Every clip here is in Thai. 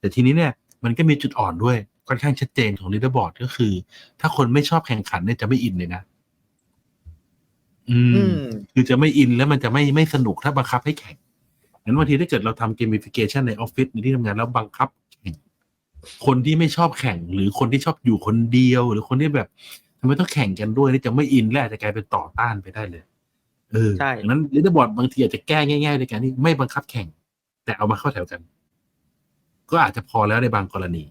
แต่ทีนี้เนี่ยมันก็มีจุดอ่อนด้วยค่อนข้างชัดเจนของลีดเดอร์บอร์ดก็คือ ถ้าคนไม่ชอบแข่งขันเนี่ยจะไม่อินเลยนะ อือืมมคือจะไม่อินแล้วมันจะไม่ไม่สนุกถ้าบังคับให้แข่งงั้นบางทีถ้าเกิดเราทำเกม i ฟิเคชันในออฟฟิศในที่ทำงานแล้วบังคับแข่งคนที่ไม่ชอบแข่ง หรือคนที่ชอบอยู่คนเดียว หรือคนที่แบบทำไมต้องแข่งกันด้วยนี่จะไม่อินและอาจจะกลายเป็นต่อต้านไปได้เลย เออใช่ดังนั้นลีดเดอร์บอร์ดบางทีอาจจะแก้ง่ายๆในการที่ไม่บังคับแข่ง แต่เอามาเข้าแถวกัน ก็อาจจะพอแล้วในบางกรณี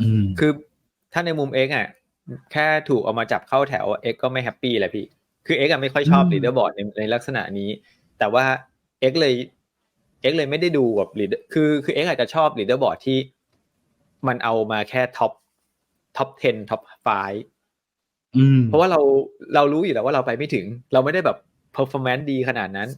อืมคือถ้าในมุมเอ็กอะแค่ถูกเอามาจับเข้าแถวเอ็กก็ไม่แฮปปี้แหละพี่ คือเอ็กอะไม่ค่อยชอบอืมลีดเดอร์บอร์ดในในลักษณะนี้ แต่ว่าเอ็กเลยเอ็กเลยไม่ได้ดูแบบลีดคือคือเอ็กอาจจะชอบลีดเดอร์บอร์ดที่มันเอามาแค่ท็อปท็อป 10 ท็อป5อืมเพราะว่าเราเรารู้อยู่แล้วว่าเราไปไม่ถึง เราไม่ได้แบบ performance ดีขนาดนั้น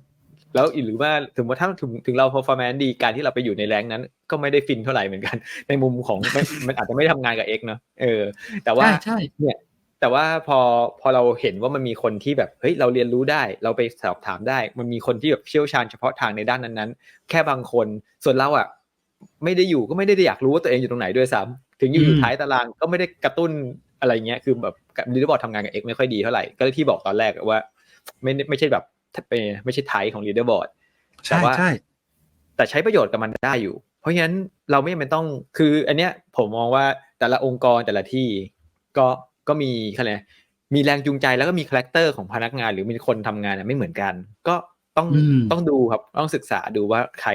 แล้วอีกหรือว่าถึงว่าถ้าถึงถึงเรา performance ดีการที่เราไปอยู่ในแรงนั้น ก็ไม่ได้ฟินเท่าไหร่เหมือนกัน ในมุมของมันมันอาจจะไม่ได้ทำงานกับ X เนอะเออ แต่ว่าใช่ใช่เนี่ยแต่ว่าพอพอเราเห็นว่ามันมีคนที่แบบเฮ้ยเราเรียนรู้ได้ เราไปสอบถามได้ มันมีคนที่แบบเชี่ยวชาญเฉพาะทางในด้านนั้นๆ แค่บางคนส่วนเราอะไม่ได้อยู่ก็ไม่ได้อยากรู้ว่าตัวเองอยู่ตรงไหนด้วยซ้ำถึงอยู่อยู่ท้ายตารางก็ไม่ได้กระตุ้นอะไรเงี้ยคือแบบลีดเดอร์บอร์ดทำงานกับ X ไม่ค่อยดีเท่าไหร่ก็เลยที่บอกตอนแรกว่า ไม่ได้ไม่ใช่แบบเป็น ไม่ใช่ไทป์ของลีดเดอร์บอร์ดใช่แต่ว่าใช่แต่ใช้ประโยชน์กับมันได้อยู่ เพราะฉะนั้นเราไม่จำเป็นต้องคือ อันเนี้ยผมมองว่าแต่ละองค์กรแต่ละที่ก็ก็มีอะไรยกมีแรงจูงใจแล้วก็มีคาแรคเตอร์ของพนักงาน หรือมีคนทำงานอะไม่เหมือนกัน ก็ต้องอืมต้องดูครับต้องศึกษาดูว่าใคร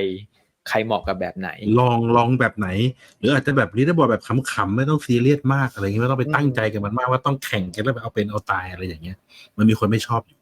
ใครเหมาะกับแบบไหน ลองลองแบบไหน หรืออาจจะแบบลีดเดอร์บอร์ดแบบขำๆไม่ต้องซีเรียสมากอะไรเงี้ยไม่ต้องไปตั้งใจกับมันมากว่าต้องแข่งกันแล้วไปเอาเป็นเอาตายอะไรอย่างเงี้ย มันมีคนไม่ชอบอยู่